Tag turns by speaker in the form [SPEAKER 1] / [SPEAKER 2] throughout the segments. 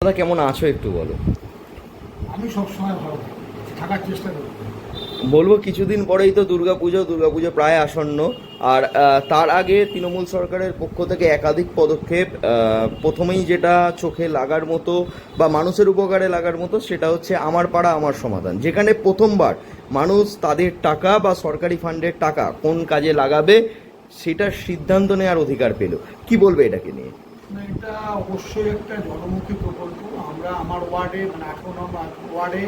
[SPEAKER 1] দাদা কেমন আছো একটু বলো।
[SPEAKER 2] আমি সবসময় ভালো থাকার চেষ্টা করি।
[SPEAKER 1] বলব কিছুদিন পরেই তো দুর্গাপুজো দুর্গাপুজো প্রায় আসন্ন। আর তার আগে তৃণমূল সরকারের পক্ষ থেকে একাধিক পদক্ষেপ প্রথমেই যেটা চোখে লাগার মতো বা মানুষের উপকারে লাগার মতো সেটা হচ্ছে আমার পাড়া আমার সমাধান। যেখানে প্রথমবার মানুষ তাদের টাকা বা সরকারি ফান্ডের টাকা কোন কাজে লাগাবে সেটার সিদ্ধান্ত নেওয়ার অধিকার পেল। কি বলবে এটাকে নিয়ে?
[SPEAKER 2] এটা অবশ্যই একটা জনমুখী প্রকল্প। আমরা আমার ওয়ার্ডে মানে আঠারো নম্বর ওয়ার্ডে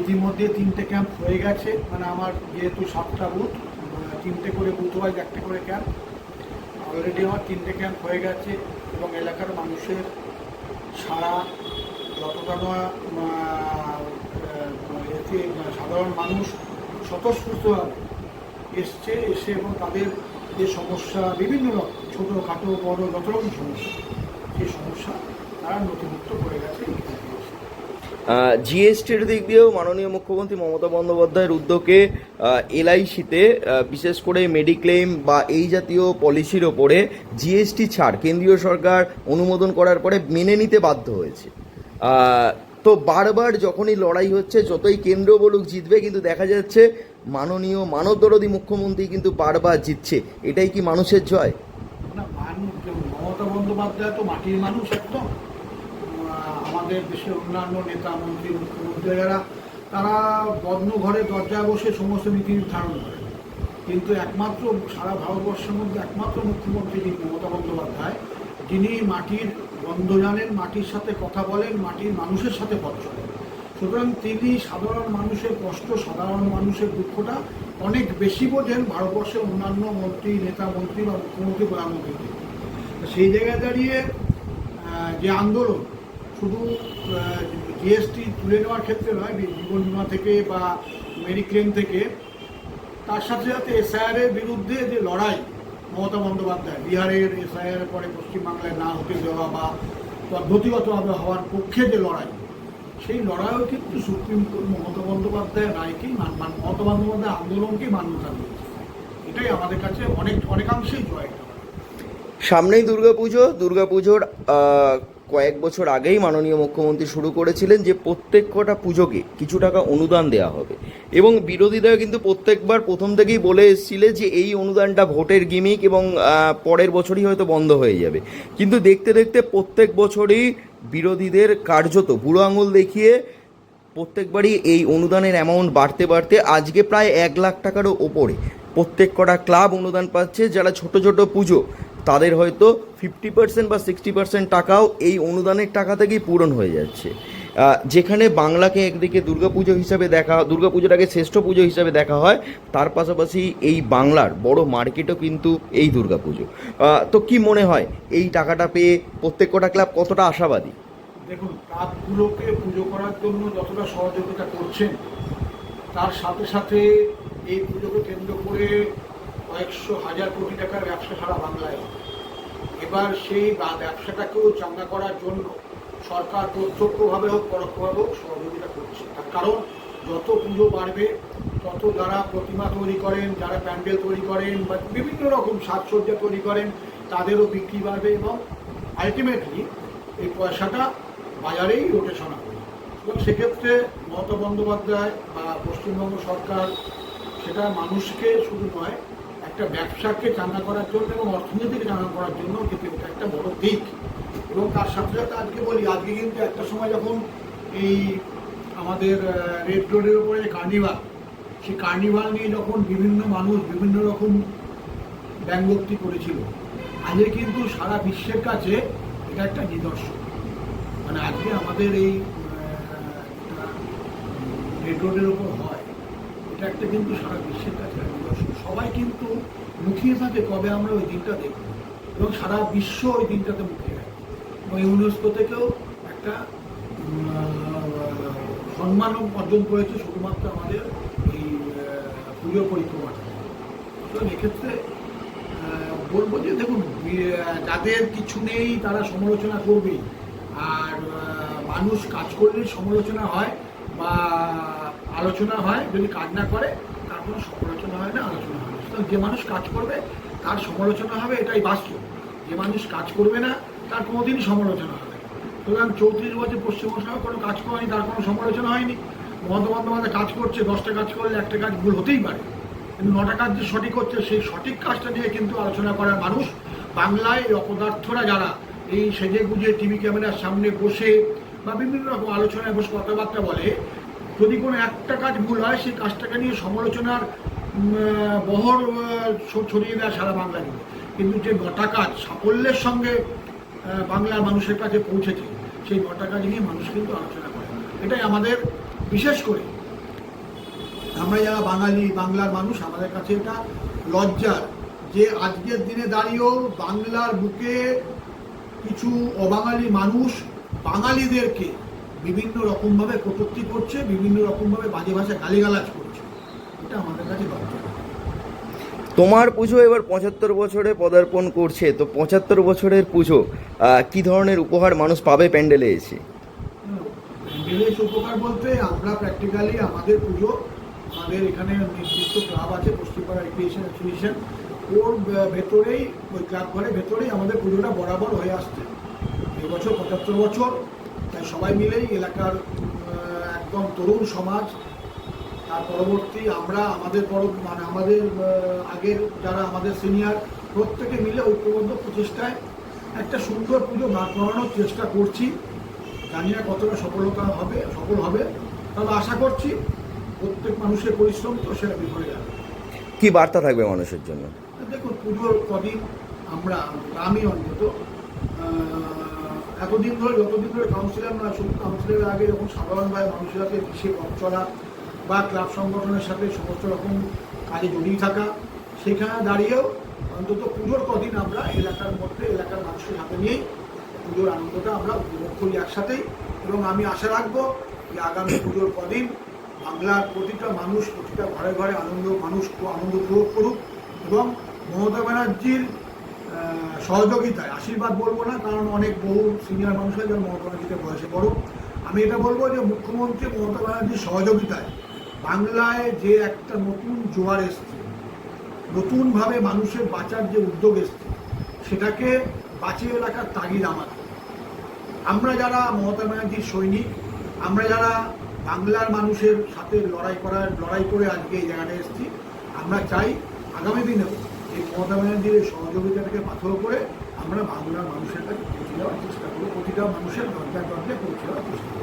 [SPEAKER 2] ইতিমধ্যে তিনটে ক্যাম্প হয়ে গেছে। মানে আমার যেহেতু সাতটা বুথ তিনটে করে বুথ ওয়াইজ একটা করে ক্যাম্প। অলরেডি আমার তিনটে ক্যাম্প হয়ে গেছে এবং এলাকার মানুষের সারা যতটা এতে সাধারণ মানুষ স্বতঃস্ফূর্তভাবে এসছে, এসে এবং তাদের যে সমস্যা, বিভিন্ন রকম ছোটো, খাটো, বড়, যত রকম সমস্যা, সেই সমস্যা তারা নথিভুক্ত করে গেছে।
[SPEAKER 1] জিএসটির দিক দিয়েও মাননীয় মুখ্যমন্ত্রী মমতা বন্দ্যোপাধ্যায়ের উদ্যোগে এলআইসিতে বিশেষ করে মেডিক্লেম বা এই জাতীয় পলিসির ওপরে জিএসটি ছাড় কেন্দ্রীয় সরকার অনুমোদন করার পরে মেনে নিতে বাধ্য হয়েছে। তো বারবার যখনই লড়াই হচ্ছে, যতই কেন্দ্র বলুক জিতবে, কিন্তু দেখা যাচ্ছে মাননীয় মানবদরদী মুখ্যমন্ত্রী কিন্তু বারবার জিতছে। এটাই কি মানুষের জয়?
[SPEAKER 2] মমতা বন্দ্যোপাধ্যায় তো মাটির মানুষ একদম। আমাদের দেশের অন্যান্য নেতা, মন্ত্রী মুখ্যমন্ত্রী যারা তারা বদ্ধ ঘরে দরজায় বসে সমস্ত নীতি নির্ধারণ করে। কিন্তু একমাত্র সারা ভারতবর্ষের মধ্যে একমাত্র মুখ্যমন্ত্রী যিনি মমতা বন্দ্যোপাধ্যায়, যিনি মাটির গন্ধ জানেন, মাটির সাথে কথা বলেন, মাটির মানুষের সাথে পথ চলেন। সুতরাং তিনি সাধারণ মানুষের কষ্ট, সাধারণ মানুষের দুঃখটা অনেক বেশি বোঝেন ভারতবর্ষের অন্যান্য মন্ত্রী, নেতা, মন্ত্রী বা মুখ্যমন্ত্রী প্রধানমন্ত্রী সেই জায়গায় দাঁড়িয়ে যে আন্দোলন, শুধু জিএসটি তুলে নেওয়ার ক্ষেত্রে নয় জীবন বিমা থেকে বা মেডিক্লেম থেকে, তার সাথে সাথে এসআইআর এর বিরুদ্ধে যে লড়াই মমতা বন্দ্যোপাধ্যায়, বিহারের এসআইআর পরে পশ্চিমবাংলায় না হতে দেওয়া বা পদ্ধতিগতভাবে হওয়ার পক্ষে যে লড়াই, সেই লড়াইও কিন্তু সুপ্রিম কোর্ট মমতা বন্দ্যোপাধ্যায়ের রায়কেই মান- মমতা বন্দ্যোপাধ্যায় আন্দোলনকেই মান্যতা দিয়েছে এটাই আমাদের কাছে অনেক, অনেকাংশেই জয়।
[SPEAKER 1] সামনেই দুর্গাপুজো। দুর্গাপুজোর কয়েক বছর আগেই মাননীয় মুখ্যমন্ত্রী শুরু করেছিলেন যে প্রত্যেক কটা পুজোকে কিছু টাকা অনুদান দেওয়া হবে। এবং বিরোধীরা কিন্তু প্রত্যেকবার প্রথম থেকেই বলে এসেছিলে যে এই অনুদানটা ভোটের গিমিক এবং পরের বছরই হয়তো বন্ধ হয়ে যাবে। কিন্তু দেখতে দেখতে প্রত্যেক বছরই বিরোধীদের কার্যত বুড়ো আঙুল দেখিয়ে প্রত্যেকবারই এই অনুদানের অ্যামাউন্ট বাড়তে বাড়তে আজকে প্রায় এক লাখ টাকারও ওপরে প্রত্যেক কটা ক্লাব অনুদান পাচ্ছে। যারা ছোট ছোট পুজো তাদের হয়তো ফিফটি পার্সেন্ট বা সিক্সটি পার্সেন্ট টাকাও এই অনুদানের টাকা থেকেই পূরণ হয়ে যাচ্ছে। যেখানে বাংলাকে একদিকে দুর্গাপুজো হিসাবে দেখা দুর্গাপুজোটাকে শ্রেষ্ঠ পুজো হিসাবে দেখা হয়, তার পাশাপাশি এই বাংলার বড় মার্কেটও কিন্তু এই দুর্গাপুজো তো কি মনে হয়, এই টাকাটা পেয়ে প্রত্যেক কটা ক্লাব কতটা আশাবাদী?
[SPEAKER 2] দেখুন ক্লাবগুলোকে পুজো করার জন্য যতটা সহযোগিতা করছেন, তার সাথে সাথে এই পুজোকে কেন্দ্র করে কয়েকশো হাজার কোটি টাকার ব্যবসা সারা বাংলায়। এবার সেই ব্যবসাটাকেও চাঙ্গা করার জন্য সরকার প্রত্যক্ষভাবে হোক, পরোক্ষভাবে হোক, সহযোগিতা করছে। তার কারণ, যত পুজো বাড়বে, তত যারা প্রতিমা তৈরি করেন, যারা প্যান্ডেল তৈরি করেন বা বিভিন্ন রকম সাজসজ্জা তৈরি করেন, তাদেরও বিক্রি বাড়বে এবং আলটিমেটলি এই পয়সাটা বাজারেই রোটেশন হবে। এবং সেক্ষেত্রে মমতা বন্দ্যোপাধ্যায় বা পশ্চিমবঙ্গ সরকার সেটা মানুষকে শুধু নয় একটা ব্যবসাকে চাঙ্গা করার জন্য এবং অর্থনীতিকে চাঙ্গা করার জন্য কিন্তু এটা একটা বড় দিক। এবং তার সাথে সাথে আজকে বলি, আজকে কিন্তু একটা সময় যখন এই আমাদের রেড রোডের উপরে যে কার্নিভাল সেই কার্নিভাল নিয়ে যখন বিভিন্ন মানুষ বিভিন্ন রকম ব্যঙ্গোক্তি করেছিল, আজকে কিন্তু সারা বিশ্বের কাছে এটা একটা নিদর্শন। মানে আজকে আমাদের এই রেড রোডের ওপর হয়, এটা একটা কিন্তু সারা বিশ্বের কাছে নিদর্শন। সবাই কিন্তু মুখিয়ে থাকে কবে আমরা ওই দিনটা দেখব। এবং সারা বিশ্ব ওই দিনটাতে মুখিয়ে থাকে এবং ইউনেস্কো থেকেও একটা সম্মান অর্জন করেছে শুধুমাত্র আমাদের এই পুজো পরিক্রমাটা। তো এক্ষেত্রে বলব যে দেখুন যাদের কিছু নেই তারা সমালোচনা করবেই। আর মানুষ কাজ করলে সমালোচনা হয় বা আলোচনা হয়, যদি কাজ না করে, তার কোনো সমালোচনা হয় না, আলোচনা যে মানুষ কাজ করবে, তার সমালোচনা হবে, এটাই বাস্তব। যে মানুষ কাজ করবে না, তার কোনোদিনই সমালোচনা হবে সুতরাং চৌত্রিশ বছর পশ্চিমবঙ্গ কোনো কাজ করেনি, তার কোনো সমালোচনা হয়নি। মমতা বন্দ্যোপাধ্যায় কাজ করছে, দশটা কাজ করলে একটা কাজ ভুল হতেই পারে। কিন্তু নটা কাজ যে সঠিক হচ্ছে, সেই সঠিক কাজটা নিয়ে কিন্তু আলোচনা করার মানুষ বাংলায় এই অপদার্থরা যারা, এই সেজে গুজে টিভি ক্যামেরার সামনে বসে বা বিভিন্ন রকম আলোচনায় বসে কথাবার্তা বলে, যদি কোনো একটা কাজ ভুল হয়, সেই কাজটাকে নিয়ে সমালোচনার বহর ছড়িয়ে দেয় সারা বাংলা জুড়ে। কিন্তু যে নটা কাজ সাফল্যের সঙ্গে বাংলার মানুষের কাছে পৌঁছেছে, সেই নটা কাজ নিয়ে মানুষ কিন্তু আলোচনা করে। এটাই আমাদের, বিশেষ করে আমরা যারা বাঙালি, বাংলার মানুষ, আমাদের কাছে এটা লজ্জার যে আজকের দিনে দাঁড়িয়েও বাংলার বুকে কিছু অবাঙালি মানুষ বাঙালিদেরকে বিভিন্ন রকমভাবে কটূক্তি করছে, বিভিন্ন রকমভাবে বাজে ভাষায় গালিগালাজ করছে। আমাদের কাছে
[SPEAKER 1] তোমার পুজো এবার পঁচাত্তর বছরে পদার্পণ করছে তো পঁচাত্তর বছরের পুজো কি ধরনের উপহার মানুষ পাবে প্যান্ডেলে এসে?
[SPEAKER 2] প্যান্ডেলের উপকার বলতে আমরা প্র্যাকটিক্যালি আমাদের পুজো আমাদের এখানে নির্দিষ্ট ক্লাব আছে পশ্চিমপাড়া রিক্রিয়েশন অ্যাসোসিয়েশন ওর ভেতরেই ওই ক্লাব ঘরের ভেতরেই আমাদের পুজোটা বরাবর হয়ে আসছে। এবছর পঁচাত্তর বছর তাই সবাই মিলেই এলাকার একদম তরুণ সমাজ তার পরবর্তী আমরা আমাদের পর মানে আমাদের আগের যারা আমাদের সিনিয়র প্রত্যেকে মিলে ঐক্যবদ্ধ প্রচেষ্টায় একটা সুন্দর পুজো দাঁড় করানোর চেষ্টা করছি। জানি না কতটা সফলতা হবে সফল হবে। তবে আশা করছি প্রত্যেক মানুষের পরিশ্রম তো সেটা বিফলে যাবে।
[SPEAKER 1] কি বার্তা থাকবে মানুষের জন্য?
[SPEAKER 2] দেখুন পুজোর কদিন আমরা আমি অন্তত এতদিন ধরে যতদিন ধরে কাউন্সিলর না শুধু কাউন্সিলরের আগে যখন সাধারণভাবে মানুষের মিশে পথ চলা বা ক্লাব সংগঠনের সাথে সমস্ত রকম কাজে জড়িয়ে থাকা, সেখানে দাঁড়িয়েও অন্তত পুজোর কদিন আমরা এলাকার মধ্যে, এলাকার মানুষের হাতে নিয়েই পুজোর আনন্দটা আমরা উপভোগ করি একসাথেই এবং আমি আশা রাখব যে আগামী পুজোর কদিন বাংলার প্রতিটা মানুষ, প্রতিটা ঘরে ঘরে আনন্দ, মানুষ আনন্দ উপভোগ করুক এবং মমতা ব্যানার্জির সহযোগিতায়, আশীর্বাদ বলব না, কারণ অনেক বহু সিনিয়র মানুষ হয় যারা মমতা ব্যানার্জিতে বয়সে বড় আমি এটা বলব যে মুখ্যমন্ত্রী মমতা ব্যানার্জির সহযোগিতায় বাংলায় যে একটা নতুন জোয়ার এসছে, নতুনভাবে মানুষের বাঁচার যে উদ্যোগ এসছে, সেটাকে বাঁচিয়ে রাখার তাগিদ আমাদের আমরা যারা মমতা ব্যানার্জির সৈনিক, আমরা যারা বাংলার মানুষের সাথে লড়াই করার, লড়াই করে আজকে এই জায়গাটা এসেছি, আমরা চাই আগামী দিনেও এই মমতা ব্যানার্জির এই সহযোগিতাটাকে পাথর করে আমরা বাংলার মানুষের কাছে পৌঁছে দেওয়ার চেষ্টা করব, প্রতিটা মানুষের দরজায় দরজায় পৌঁছে দেওয়ার চেষ্টা